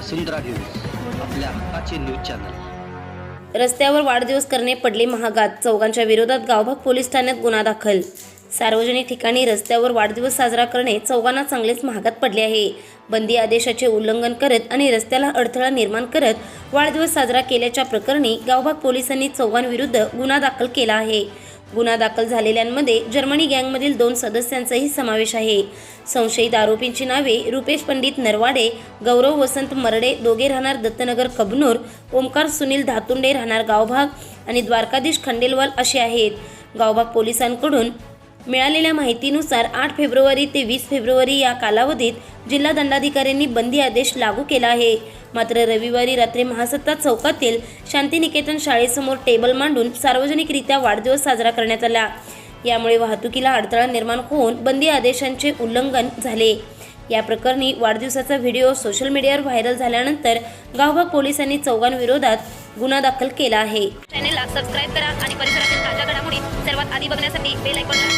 वसुंधरा news आपल्या हक्काचे news channel. रस्त्यावर वाढदिवस करणे पडले महागात. चौघांच्या विरोधात गावभाग पोलीस ठाण्यात गुन्हा दाखल. सार्वजनिक ठिकाणी रस्त्यावर वाढदिवस साजरा करणे चौघांना चांगलेच महागात पडले आहे. बंदी आदेशाचे उल्लंघन करत आणि रस्त्याला अडथळा निर्माण करत वाढदिवस साजरा केल्याच्या प्रकरणी गावभाग पोलिसांनी चौघांविरुद्ध गुन्हा दाखल केला आहे. गुन्हा दाखल झालेल्यांमध्ये जर्मनी गँगमधील दोन सदस्यांचाही समावेश आहे. संशयित आरोपींची नावे रुपेश पंडित नरवाडे गौरव वसंत मरडे दोघे राहणार दत्तनगर कबनूर ओमकार सुनील धातुंडे राहणार गावभाग आणि द्वारकाधीश खंडेलवाल असे आहेत. गावभाग पोलिसांकडून मिळालेल्या माहितीनुसार आठ फेब्रुवारी ते वीस फेब्रुवारी या कालावधीत जिल्हा दंडाधिकाऱ्यांनी बंदी आदेश लागू केला आहे. मात्र रविवारी रात्री महासत्ता चौकातील शांतिनिकेतन शाळेसमोर टेबल मांडून सार्वजनिकरित्या वाढदिवस साजरा करण्यात आला. यामुळे वाहतुकीला अडथळा निर्माण होऊन बंदी आदेशांचे उल्लंघन झाले. या प्रकरणी वाढदिवसाचा व्हिडिओ सोशल मीडियावर व्हायरल झाल्यानंतर गावभाग पोलिसांनी चौघांविरोधात गुन्हा दाखल केला आहे. चॅनेलला सबस्क्राईब करा आणि परिसरातील ताज्या घडामोडी सर्वात आधी बघण्यासाठी बेल आयकॉनला